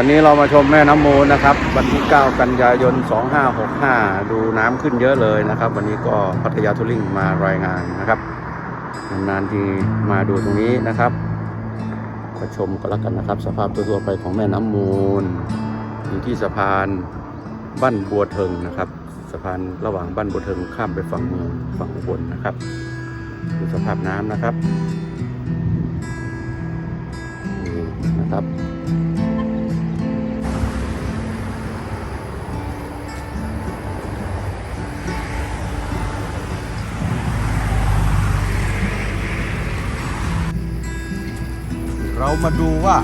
วันนี้เรามาชมแม่น้ำมูลนะครับ วันที่ 9 กันยายน 2565 ดูน้ำขึ้นเยอะเลยนะครับ วันนี้ก็พัทยาทุริ่งมารายงานนะครับนานๆทีมาดูตรงนี้นะครับก็ชมกันแล้วกันนะครับ สภาพทั่วๆไปของแม่น้ำมูล อยู่ที่สะพานบ้านบัวเทิงนะครับ สะพานระหว่างบ้านบัวเทิงข้ามไปฝั่งเมืองฝั่งอุบลนะครับดูสภาพน้ำนะครับนี่นะครับ เรามาดูว่า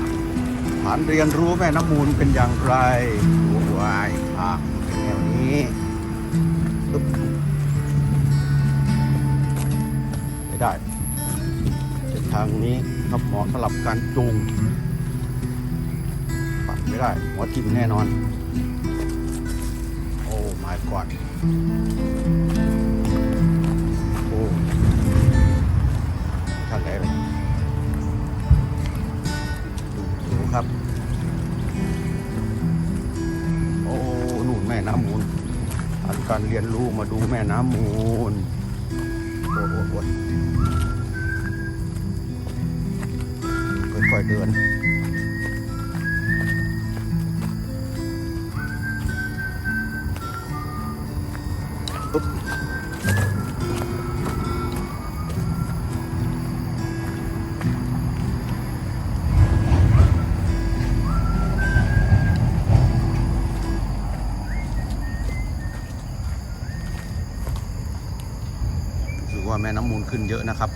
ฐานเรียนรู้แม่น้ำมูลเป็นอย่างไรดูวายทางเป็นแนวนี้ไม่ได้เส้นทางนี้ครับหมาะสำหรับการจูงปัดไม่ได้หัวทิ่มแน่นอน โอ้ my god ม่น้ำมูลผ่านการเรียนรู้มาดูแม่น้ำมูลโอ้โหโอ้โหค่อยๆเดิน ม่น้ำมูลขึ้นเยอะนะครับ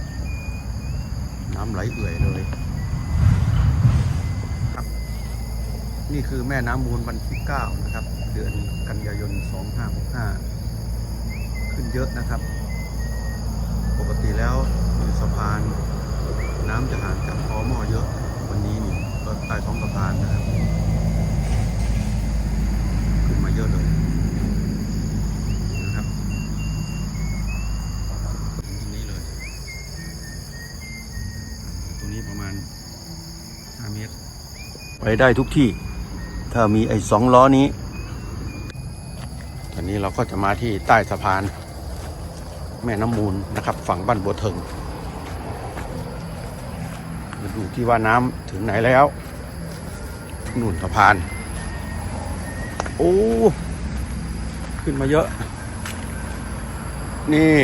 น้ำไหลเอื่อยเลยครับ นี่คือแม่น้ำมูลวันที่ 9 นะครับ เดือนกันยายน 2565 ขึ้นเยอะนะครับ ปกติแล้วสะพานำจะห่างจากคอหม้อเยอะ วันนี้นี่ก็ใต้ท้องสะพานนะครับ ขึ้นมาเยอะเลยนะครับตรงนี้เลย ตรงนี้ ประมาณ 5 เมตร ไปได้ทุกที่ ถ้ามีไอ้สองล้อนี้ ตอนนี้เราก็จะมาที่ใต้สะพาน แม่น้ำมูลนะครับ ฝั่งบ้านบัวเทิงมาดูที่ว่าน้ำถึงไหนแล้วนู่นสะพาน โอ้ ขึ้นมาเยอะ นี่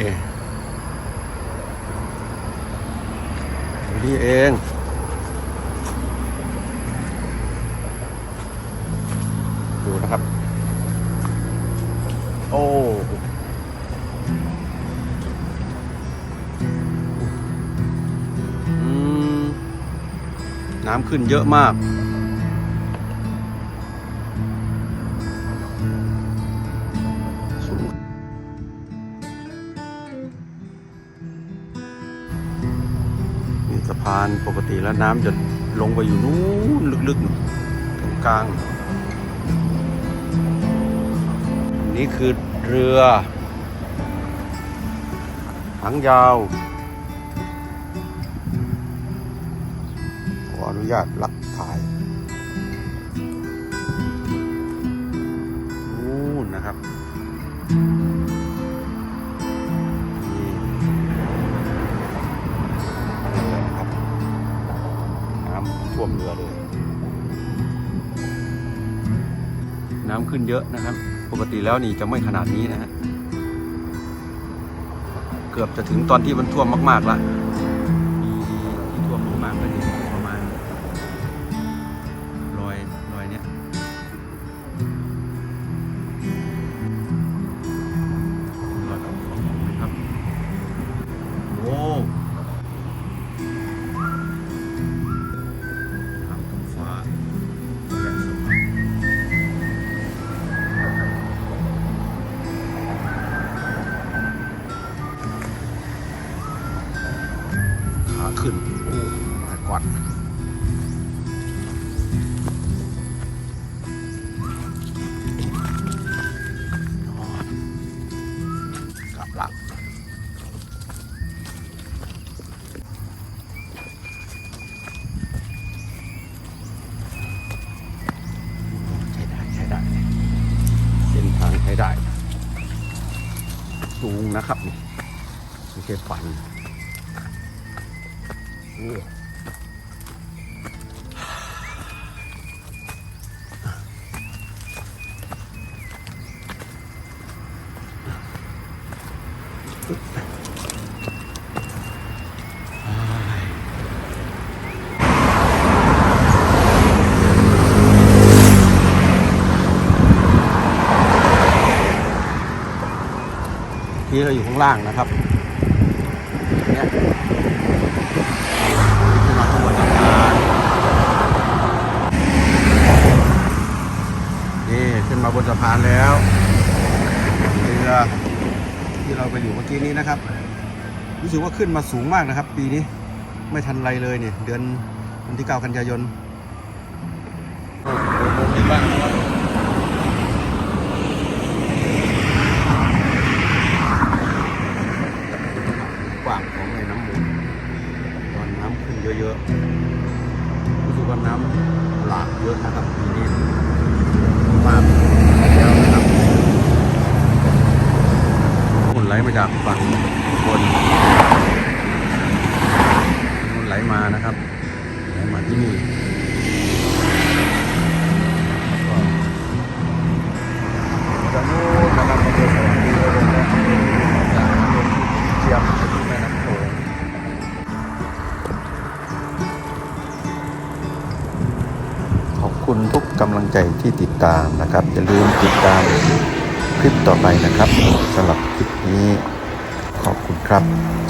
พี่เองดูนะครับ โอ้น้ำขึ้นเยอะมากานปกติแล้วน้ำจะลงไปอยู่นู้นลึกๆตรงกลาง นี่คือเรือหางยาวขออนุญาตลักถ่ายนู่นนะครับ ท่วมเรือเลย น้ำขึ้นเยอะนะครับ ปกติแล้วนี่จะไม่ขนาดนี้นะฮะ เกือบจะถึงตอนที่มันท่วมมากๆแล้ว ขึ้นมาก่อนลับใช้ได้ ใช้ได้ เส้นทางใช้ได้ สูงนะครับนี่ไม่ใช่ฝัน ที่เราอยู่ข้างล่างนะครับเนี่ยขึ้นมาข้างบนสะพานนี่ขึ้นมาบน สะพานแล้วเรือที่เราไปอยู่เมื่อกี้นี้นะครับ รู้สึกว่าขึ้นมาสูงมากนะครับ ปีนี้ไม่ทันไรเลยเนี่ยเดือนวันที่ 9 กันยายนโอ้โหโมงนี้บ้างครับ จากฝั่งบนฝนไหลมานะครับไหลมาที่นี่แล้วก็จากนู้นนะครับมาเจอสวัสดีเลยนะจากน้ำลงเทียมไปที่แม่น้ำโขงขอบคุณทุกกำลังใจที่ติดตามนะครับ อย่าลืมติดตาม ลิปต่อไปนะครับสำหรับคลิปนี้ขอบคุณครับ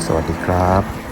สวัสดีครับ